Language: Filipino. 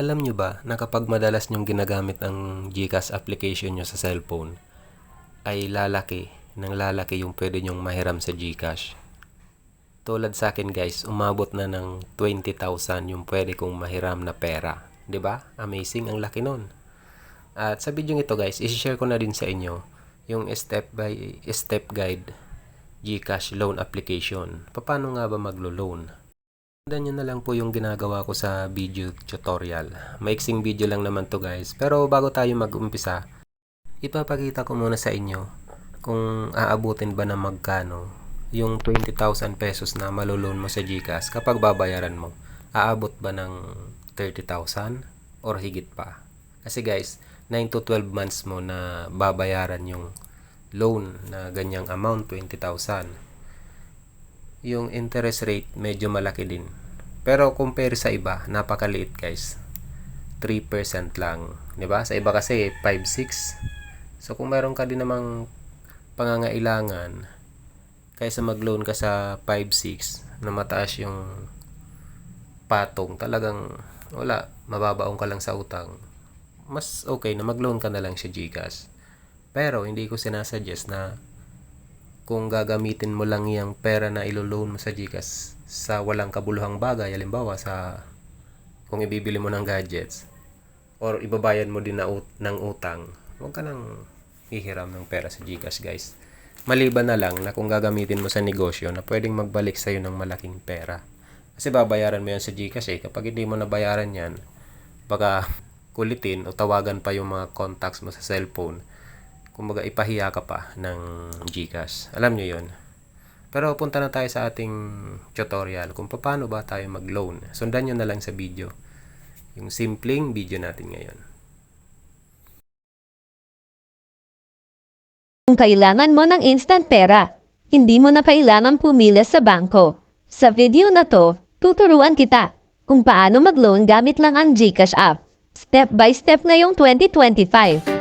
Alam nyo ba na kapag madalas nyong ginagamit ang GCash application nyo sa cellphone, ay lalaki, ng lalaki yung pwede nyong mahiram sa GCash. Tulad sa akin guys, umabot na ng 20,000 yung pwede kong mahiram na pera. ba? Amazing, ang laki nun. At sa video ito guys, isi-share ko na din sa inyo yung step by step guide GCash loan application. Paano nga ba maglo-loan? Sundan nyo na lang po yung ginagawa ko sa video tutorial. Maiksing video lang naman to guys. Pero bago tayo mag-umpisa, ipapakita ko muna sa inyo kung aabutin ba na magkano yung 20,000 pesos na maloloan mo sa GCash kapag babayaran mo. Aabot ba ng 30,000 or higit pa? Kasi guys, 9 to 12 months mo na babayaran yung loan na ganyang amount, 20,000 yung interest rate medyo malaki din. Pero compare sa iba, napakaliit guys. 3% lang. ba? Sa iba kasi 5-6. So kung meron ka din namang pangangailangan kaysa mag-loan ka sa 5-6 na mataas yung patong, talagang wala, mababaong ka lang sa utang. Mas okay na mag-loan ka na lang sa GCash. Pero hindi ko sinasuggest na kung gagamitin mo lang yung pera na ilo-loan mo sa GCash sa walang kabuluhang bagay, halimbawa sa kung ibibili mo ng gadgets or ibabayad mo din na ut- ng utang, huwag ka nang hihiram ng pera sa GCash guys. Maliban na lang na kung gagamitin mo sa negosyo na pwedeng magbalik sa'yo ng malaking pera. Kasi babayaran mo yan sa GCash eh. Kapag hindi mo nabayaran yan, baka kulitin o tawagan pa yung mga contacts mo sa cellphone kumbaga ipahiya ka pa ng GCash. Alam nyo yon. Pero punta na tayo sa ating tutorial kung paano ba tayo mag-loan. Sundan nyo na lang sa video. Yung simpleng video natin ngayon. Kung kailangan mo ng instant pera, hindi mo na kailangan pumila sa bangko. Sa video na to, tuturuan kita kung paano mag-loan gamit lang ang GCash app. Step by step ngayong 2025.